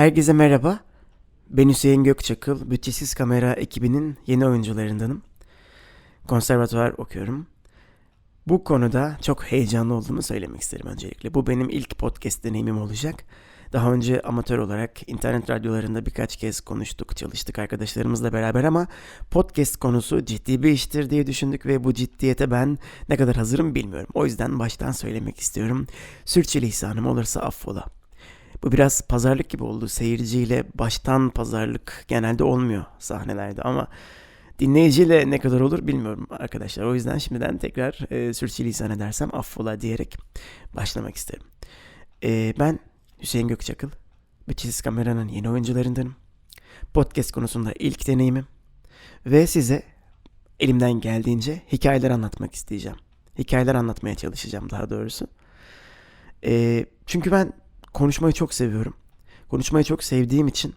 Herkese merhaba. Ben Hüseyin Gökçakıl, Bütçesiz Kamera ekibinin yeni oyuncularındanım. Konservatuvar okuyorum. Bu konuda çok heyecanlı olduğumu söylemek isterim öncelikle. Bu benim ilk podcast deneyimim olacak. Daha önce amatör olarak internet radyolarında birkaç kez konuştuk, çalıştık arkadaşlarımızla beraber ama podcast konusu ciddi bir iştir diye düşündük ve bu ciddiyete ben ne kadar hazırım bilmiyorum. O yüzden baştan söylemek istiyorum. Sürçülisanım olursa affola. Bu biraz pazarlık gibi oldu. Seyirciyle baştan pazarlık genelde olmuyor sahnelerde ama dinleyiciyle ne kadar olur bilmiyorum arkadaşlar. O yüzden şimdiden tekrar e, sürçülisan edersem affola diyerek başlamak isterim. E, ben Hüseyin Gökçakıl. Bütçesiz Kamera'nın yeni oyuncularındanım. Podcast konusunda ilk deneyimim. Ve size elimden geldiğince hikayeler anlatmak isteyeceğim. Hikayeler anlatmaya çalışacağım daha doğrusu. E, çünkü ben konuşmayı çok seviyorum. Konuşmayı çok sevdiğim için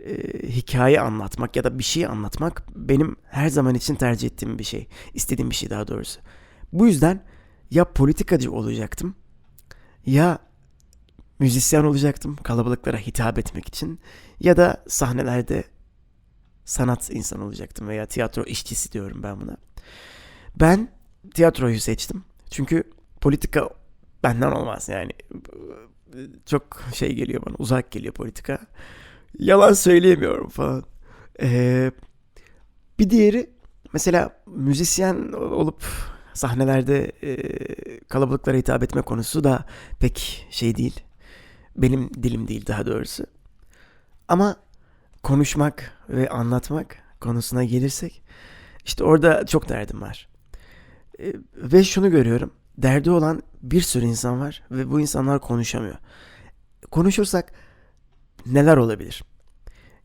e, hikaye anlatmak ya da bir şey anlatmak benim her zaman için tercih ettiğim bir şey. İstediğim bir şey daha doğrusu. Bu yüzden ya politikacı olacaktım ya müzisyen olacaktım kalabalıklara hitap etmek için ya da sahnelerde sanat insanı olacaktım veya tiyatro işçisi diyorum ben buna. Ben tiyatroyu seçtim. Çünkü politika benden olmaz yani. Çok şey geliyor bana uzak geliyor politika. Yalan söyleyemiyorum falan. Ee, bir diğeri mesela müzisyen olup sahnelerde e, kalabalıklara hitap etme konusu da pek şey değil. Benim dilim değil daha doğrusu. Ama konuşmak ve anlatmak konusuna gelirsek işte orada çok derdim var. E, ve şunu görüyorum. Derdi olan bir sürü insan var ve bu insanlar konuşamıyor. Konuşursak neler olabilir?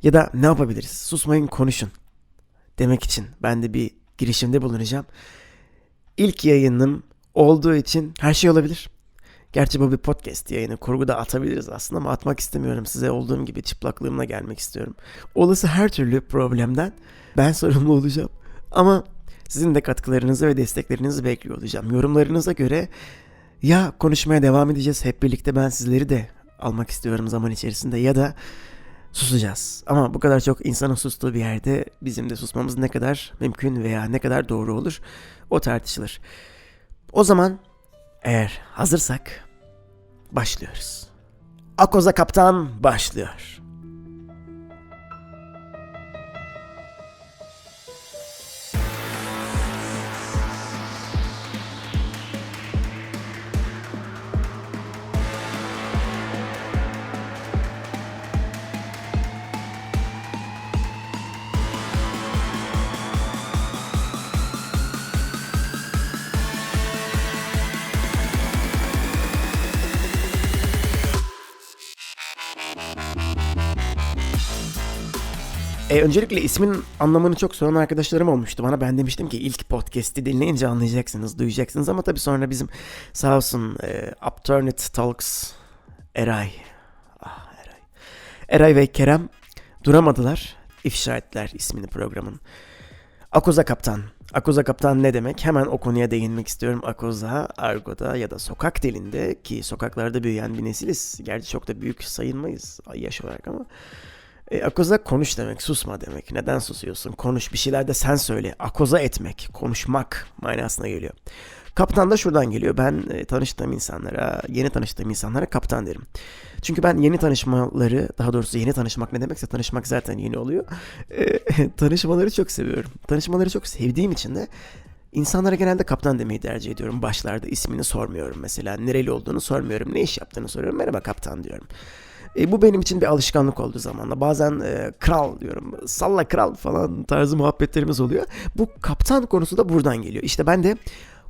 Ya da ne yapabiliriz? Susmayın konuşun demek için ben de bir girişimde bulunacağım. İlk yayınım olduğu için her şey olabilir. Gerçi bu bir podcast yayını. Kurguda atabiliriz aslında ama atmak istemiyorum. Size olduğum gibi çıplaklığımla gelmek istiyorum. Olası her türlü problemden ben sorumlu olacağım. Ama sizin de katkılarınızı ve desteklerinizi bekliyor olacağım. Yorumlarınıza göre ya konuşmaya devam edeceğiz hep birlikte ben sizleri de almak istiyorum zaman içerisinde ya da susacağız. Ama bu kadar çok insanın sustuğu bir yerde bizim de susmamız ne kadar mümkün veya ne kadar doğru olur o tartışılır. O zaman eğer hazırsak başlıyoruz. Akoza Kaptan başlıyor. E, öncelikle ismin anlamını çok soran arkadaşlarım olmuştu bana. Ben demiştim ki ilk podcast'i dinleyince anlayacaksınız, duyacaksınız. Ama tabii sonra bizim sağ olsun e, Upturnit Talks Eray, ah Eray, Eray ve Kerem duramadılar. İfşa ettiler ismini programın. Akoza Kaptan. Akoza Kaptan ne demek? Hemen o konuya değinmek istiyorum. Akoza, argoda ya da sokak dilinde ki sokaklarda büyüyen bir nesiliz. Gerçi çok da büyük sayılmayız yaş olarak ama e, akoza konuş demek, susma demek. Neden susuyorsun? Konuş, bir şeyler de sen söyle. Akoza etmek, konuşmak manasına geliyor. Kaptan da şuradan geliyor. Ben e, tanıştığım insanlara, yeni tanıştığım insanlara kaptan derim. Çünkü ben yeni tanışmaları, daha doğrusu yeni tanışmak ne demekse tanışmak zaten yeni oluyor. E, tanışmaları çok seviyorum. Tanışmaları çok sevdiğim için de İnsanlara genelde kaptan demeyi tercih ediyorum. Başlarda ismini sormuyorum mesela. Nereli olduğunu sormuyorum. Ne iş yaptığını soruyorum. Merhaba kaptan diyorum. E, bu benim için bir alışkanlık oldu zamanla. Bazen e, kral diyorum, salla kral falan tarzı muhabbetlerimiz oluyor. Bu kaptan konusu da buradan geliyor. İşte ben de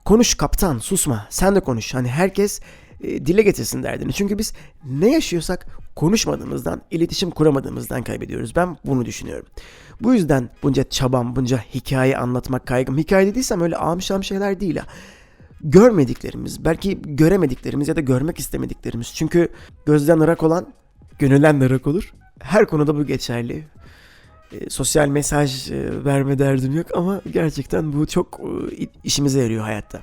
konuş kaptan, susma, sen de konuş. Hani herkes e, dile getirsin derdini. Çünkü biz ne yaşıyorsak konuşmadığımızdan, iletişim kuramadığımızdan kaybediyoruz. Ben bunu düşünüyorum. Bu yüzden bunca çabam, bunca hikaye anlatmak kaygım. Hikaye dediysem öyle amşam şeyler değil ha görmediklerimiz, belki göremediklerimiz ya da görmek istemediklerimiz. Çünkü gözden ırak olan gönülden ırak olur. Her konuda bu geçerli. E, sosyal mesaj e, verme derdim yok ama gerçekten bu çok e, işimize yarıyor hayatta.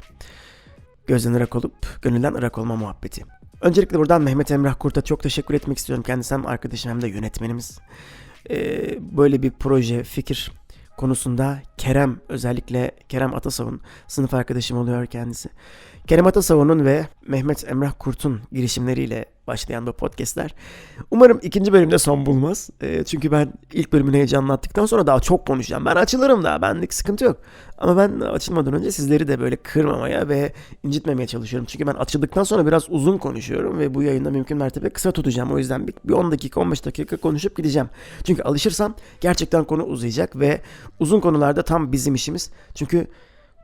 Gözden ırak olup gönülden ırak olma muhabbeti. Öncelikle buradan Mehmet Emrah Kurt'a çok teşekkür etmek istiyorum. Kendisi hem arkadaşım hem de yönetmenimiz. Ee, böyle bir proje, fikir konusunda Kerem özellikle Kerem Atasav'ın sınıf arkadaşım oluyor kendisi. Kerem Atasav'ın ve Mehmet Emrah Kurt'un girişimleriyle başlayan bu podcastler. Umarım ikinci bölümde son bulmaz. E, çünkü ben ilk bölümünü heyecanlattıktan sonra daha çok konuşacağım. Ben açılırım daha. Benlik sıkıntı yok. Ama ben açılmadan önce sizleri de böyle kırmamaya ve incitmemeye çalışıyorum. Çünkü ben açıldıktan sonra biraz uzun konuşuyorum ve bu yayında mümkün mertebe kısa tutacağım. O yüzden bir, bir 10 dakika 15 dakika konuşup gideceğim. Çünkü alışırsam gerçekten konu uzayacak ve uzun konularda tam bizim işimiz. Çünkü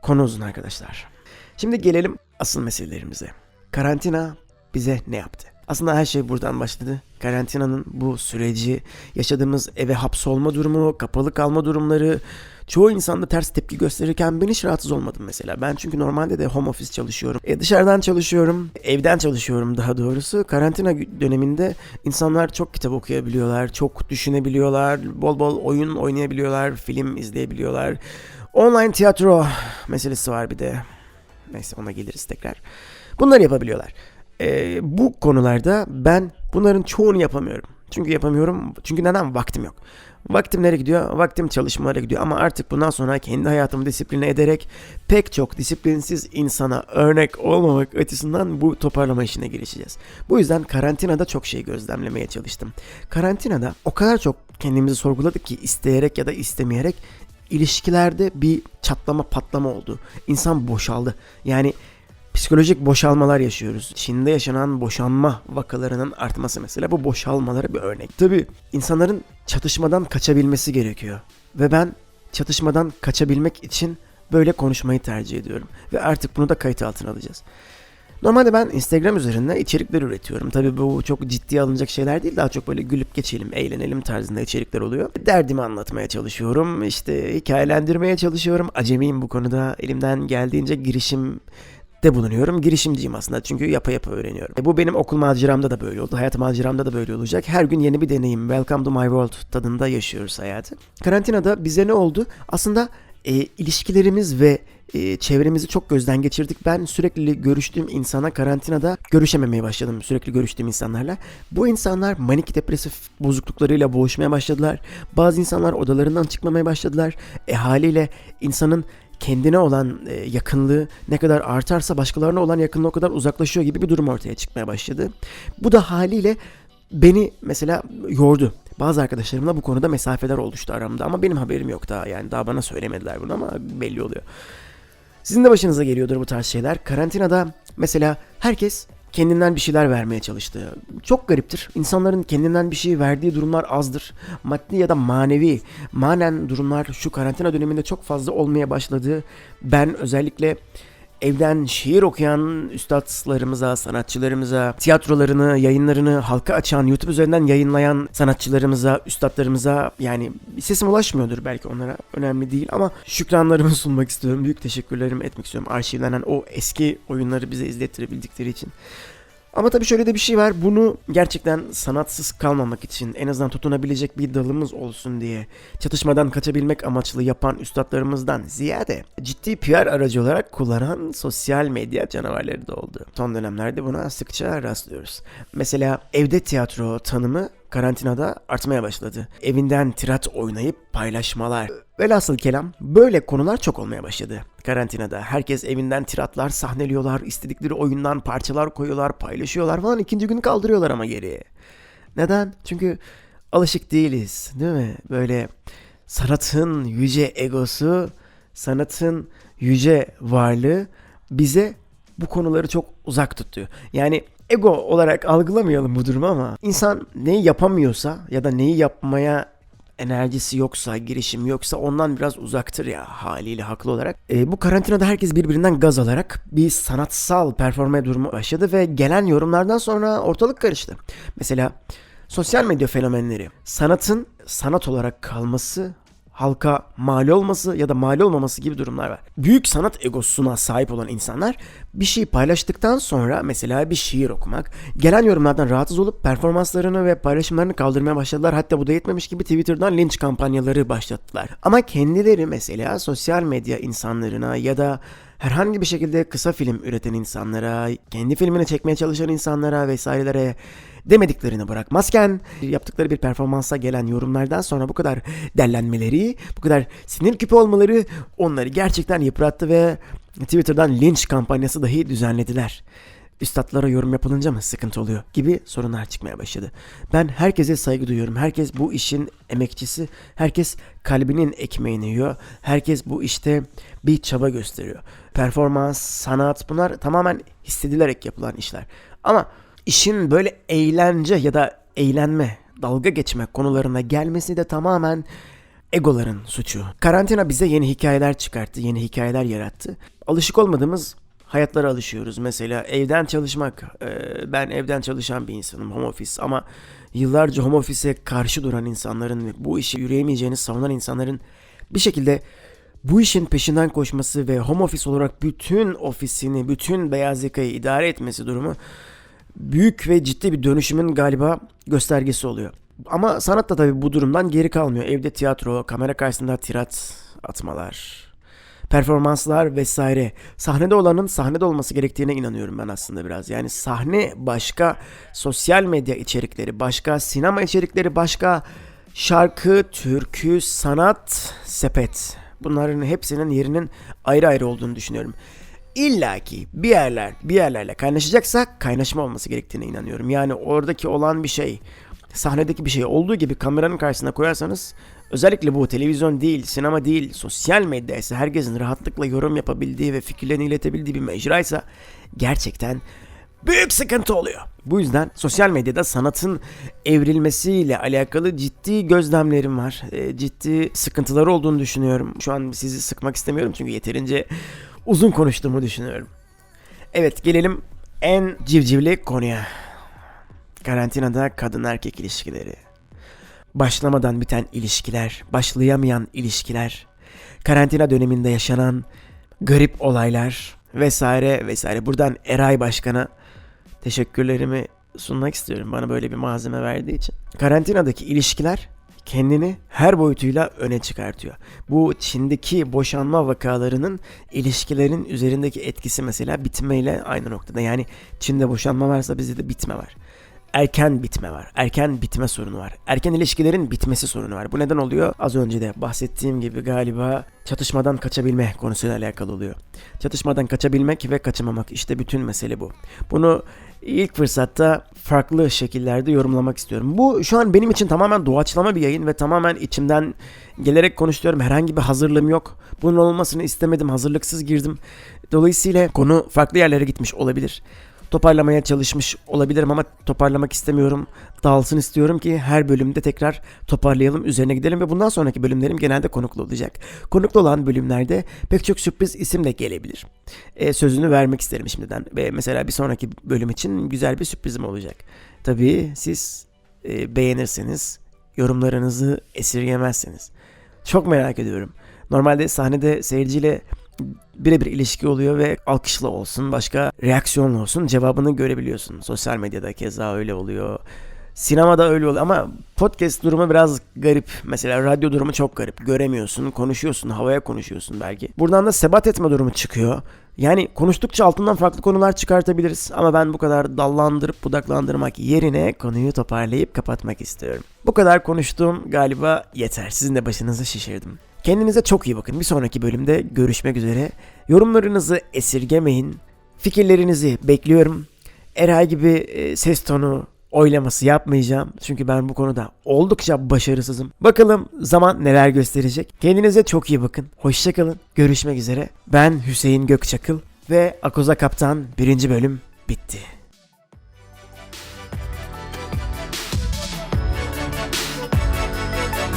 konu uzun arkadaşlar. Şimdi gelelim asıl meselelerimize. Karantina bize ne yaptı? Aslında her şey buradan başladı. Karantinanın bu süreci, yaşadığımız eve hapsolma durumu, kapalı kalma durumları, çoğu insanda ters tepki gösterirken ben hiç rahatsız olmadım mesela. Ben çünkü normalde de home office çalışıyorum. E dışarıdan çalışıyorum, evden çalışıyorum daha doğrusu. Karantina döneminde insanlar çok kitap okuyabiliyorlar, çok düşünebiliyorlar, bol bol oyun oynayabiliyorlar, film izleyebiliyorlar. Online tiyatro meselesi var bir de. Neyse ona geliriz tekrar. Bunları yapabiliyorlar. Ee, bu konularda ben bunların çoğunu yapamıyorum. Çünkü yapamıyorum. Çünkü neden? Vaktim yok. Vaktim nereye gidiyor? Vaktim çalışmalara gidiyor. Ama artık bundan sonra kendi hayatımı disipline ederek pek çok disiplinsiz insana örnek olmamak açısından bu toparlama işine girişeceğiz. Bu yüzden karantinada çok şey gözlemlemeye çalıştım. Karantinada o kadar çok kendimizi sorguladık ki isteyerek ya da istemeyerek ilişkilerde bir çatlama patlama oldu. İnsan boşaldı. Yani psikolojik boşalmalar yaşıyoruz. Çin'de yaşanan boşanma vakalarının artması mesela bu boşalmalara bir örnek. Tabi insanların çatışmadan kaçabilmesi gerekiyor. Ve ben çatışmadan kaçabilmek için böyle konuşmayı tercih ediyorum. Ve artık bunu da kayıt altına alacağız. Normalde ben Instagram üzerinde içerikler üretiyorum. Tabii bu çok ciddiye alınacak şeyler değil. Daha çok böyle gülüp geçelim, eğlenelim tarzında içerikler oluyor. Derdimi anlatmaya çalışıyorum. İşte hikayelendirmeye çalışıyorum. Acemiyim bu konuda. Elimden geldiğince girişim de bulunuyorum. Girişimciyim aslında çünkü yapa yapa öğreniyorum. E bu benim okul maceramda da böyle oldu. Hayat maceramda da böyle olacak. Her gün yeni bir deneyim. Welcome to my world tadında yaşıyoruz hayatı. Karantinada bize ne oldu? Aslında e, ilişkilerimiz ve e, çevremizi çok gözden geçirdik. Ben sürekli görüştüğüm insana karantinada görüşememeye başladım. Sürekli görüştüğüm insanlarla. Bu insanlar manik depresif bozukluklarıyla boğuşmaya başladılar. Bazı insanlar odalarından çıkmamaya başladılar. E haliyle insanın kendine olan e, yakınlığı ne kadar artarsa başkalarına olan yakınlığı o kadar uzaklaşıyor gibi bir durum ortaya çıkmaya başladı. Bu da haliyle beni mesela yordu. Bazı arkadaşlarımla bu konuda mesafeler oluştu aramda ama benim haberim yok daha yani daha bana söylemediler bunu ama belli oluyor. Sizin de başınıza geliyordur bu tarz şeyler. Karantinada mesela herkes kendinden bir şeyler vermeye çalıştı. Çok gariptir. İnsanların kendinden bir şey verdiği durumlar azdır. Maddi ya da manevi, manen durumlar şu karantina döneminde çok fazla olmaya başladı. Ben özellikle evden şiir okuyan üstadlarımıza, sanatçılarımıza, tiyatrolarını, yayınlarını halka açan, YouTube üzerinden yayınlayan sanatçılarımıza, üstadlarımıza yani sesim ulaşmıyordur belki onlara önemli değil ama şükranlarımı sunmak istiyorum. Büyük teşekkürlerimi etmek istiyorum. Arşivlenen o eski oyunları bize izlettirebildikleri için. Ama tabii şöyle de bir şey var. Bunu gerçekten sanatsız kalmamak için en azından tutunabilecek bir dalımız olsun diye çatışmadan kaçabilmek amaçlı yapan üstadlarımızdan ziyade ciddi PR aracı olarak kullanan sosyal medya canavarları da oldu. Son dönemlerde buna sıkça rastlıyoruz. Mesela evde tiyatro tanımı karantinada artmaya başladı. Evinden tirat oynayıp paylaşmalar. Velhasıl kelam böyle konular çok olmaya başladı. Karantinada herkes evinden tiratlar sahneliyorlar, istedikleri oyundan parçalar koyuyorlar, paylaşıyorlar falan ikinci gün kaldırıyorlar ama geriye. Neden? Çünkü alışık değiliz değil mi? Böyle sanatın yüce egosu, sanatın yüce varlığı bize bu konuları çok uzak tutuyor. Yani ego olarak algılamayalım bu durumu ama insan neyi yapamıyorsa ya da neyi yapmaya enerjisi yoksa, girişim yoksa ondan biraz uzaktır ya haliyle haklı olarak. E, bu karantinada herkes birbirinden gaz alarak bir sanatsal performa durumu başladı ve gelen yorumlardan sonra ortalık karıştı. Mesela sosyal medya fenomenleri sanatın sanat olarak kalması halka mal olması ya da mal olmaması gibi durumlar var. Büyük sanat egosuna sahip olan insanlar bir şey paylaştıktan sonra mesela bir şiir okumak, gelen yorumlardan rahatsız olup performanslarını ve paylaşımlarını kaldırmaya başladılar. Hatta bu da yetmemiş gibi Twitter'dan linç kampanyaları başlattılar. Ama kendileri mesela sosyal medya insanlarına ya da herhangi bir şekilde kısa film üreten insanlara, kendi filmini çekmeye çalışan insanlara vesairelere demediklerini bırakmazken yaptıkları bir performansa gelen yorumlardan sonra bu kadar dellenmeleri, bu kadar sinir küpü olmaları onları gerçekten yıprattı ve Twitter'dan linç kampanyası dahi düzenlediler. Üstadlara yorum yapılınca mı sıkıntı oluyor gibi sorunlar çıkmaya başladı. Ben herkese saygı duyuyorum. Herkes bu işin emekçisi. Herkes kalbinin ekmeğini yiyor. Herkes bu işte bir çaba gösteriyor. Performans, sanat bunlar tamamen hissedilerek yapılan işler. Ama işin böyle eğlence ya da eğlenme, dalga geçme konularına gelmesi de tamamen egoların suçu. Karantina bize yeni hikayeler çıkarttı, yeni hikayeler yarattı. Alışık olmadığımız hayatlara alışıyoruz. Mesela evden çalışmak. Ee, Ben evden çalışan bir insanım, home office ama yıllarca home office'e karşı duran insanların ve bu işi yürüyemeyeceğini savunan insanların bir şekilde bu işin peşinden koşması ve home office olarak bütün ofisini, bütün beyaz yakayı idare etmesi durumu büyük ve ciddi bir dönüşümün galiba göstergesi oluyor. Ama sanat da tabii bu durumdan geri kalmıyor. Evde tiyatro, kamera karşısında tirat atmalar, performanslar vesaire. Sahnede olanın sahnede olması gerektiğine inanıyorum ben aslında biraz. Yani sahne başka, sosyal medya içerikleri başka, sinema içerikleri başka, şarkı, türkü, sanat, sepet. Bunların hepsinin yerinin ayrı ayrı olduğunu düşünüyorum. İlla ki bir yerler bir yerlerle kaynaşacaksa kaynaşma olması gerektiğine inanıyorum. Yani oradaki olan bir şey sahnedeki bir şey olduğu gibi kameranın karşısına koyarsanız özellikle bu televizyon değil, sinema değil, sosyal medya ise herkesin rahatlıkla yorum yapabildiği ve fikirlerini iletebildiği bir mecraysa gerçekten büyük sıkıntı oluyor. Bu yüzden sosyal medyada sanatın evrilmesiyle alakalı ciddi gözlemlerim var. E, ciddi sıkıntıları olduğunu düşünüyorum. Şu an sizi sıkmak istemiyorum çünkü yeterince uzun konuştuğumu düşünüyorum. Evet gelelim en civcivli konuya. Karantinada kadın erkek ilişkileri. Başlamadan biten ilişkiler, başlayamayan ilişkiler, karantina döneminde yaşanan garip olaylar vesaire vesaire. Buradan Eray Başkan'a teşekkürlerimi sunmak istiyorum bana böyle bir malzeme verdiği için. Karantinadaki ilişkiler kendini her boyutuyla öne çıkartıyor. Bu Çin'deki boşanma vakalarının ilişkilerin üzerindeki etkisi mesela bitmeyle aynı noktada. Yani Çin'de boşanma varsa bizde de bitme var. Erken bitme var. Erken bitme sorunu var. Erken ilişkilerin bitmesi sorunu var. Bu neden oluyor? Az önce de bahsettiğim gibi galiba çatışmadan kaçabilme konusuyla alakalı oluyor. Çatışmadan kaçabilmek ve kaçamamak işte bütün mesele bu. Bunu ilk fırsatta farklı şekillerde yorumlamak istiyorum. Bu şu an benim için tamamen doğaçlama bir yayın ve tamamen içimden gelerek konuşuyorum. Herhangi bir hazırlığım yok. Bunun olmasını istemedim. Hazırlıksız girdim. Dolayısıyla konu farklı yerlere gitmiş olabilir. Toparlamaya çalışmış olabilirim ama toparlamak istemiyorum. Dağılsın istiyorum ki her bölümde tekrar toparlayalım, üzerine gidelim ve bundan sonraki bölümlerim genelde konuklu olacak. Konuklu olan bölümlerde pek çok sürpriz isim de gelebilir. E, sözünü vermek isterim şimdiden ve mesela bir sonraki bölüm için güzel bir sürprizim olacak. Tabii siz e, beğenirseniz, yorumlarınızı esirgemezseniz. Çok merak ediyorum. Normalde sahnede seyirciyle birebir ilişki oluyor ve alkışla olsun, başka reaksiyonla olsun cevabını görebiliyorsun. Sosyal medyada keza öyle oluyor. Sinemada öyle oluyor ama podcast durumu biraz garip. Mesela radyo durumu çok garip. Göremiyorsun, konuşuyorsun, havaya konuşuyorsun belki. Buradan da sebat etme durumu çıkıyor. Yani konuştukça altından farklı konular çıkartabiliriz ama ben bu kadar dallandırıp budaklandırmak yerine konuyu toparlayıp kapatmak istiyorum. Bu kadar konuştuğum galiba yeter. Sizin de başınızı şişirdim. Kendinize çok iyi bakın. Bir sonraki bölümde görüşmek üzere. Yorumlarınızı esirgemeyin. Fikirlerinizi bekliyorum. Eray gibi e, ses tonu oylaması yapmayacağım. Çünkü ben bu konuda oldukça başarısızım. Bakalım zaman neler gösterecek. Kendinize çok iyi bakın. Hoşçakalın. Görüşmek üzere. Ben Hüseyin Gökçakıl ve Akoza Kaptan birinci bölüm bitti.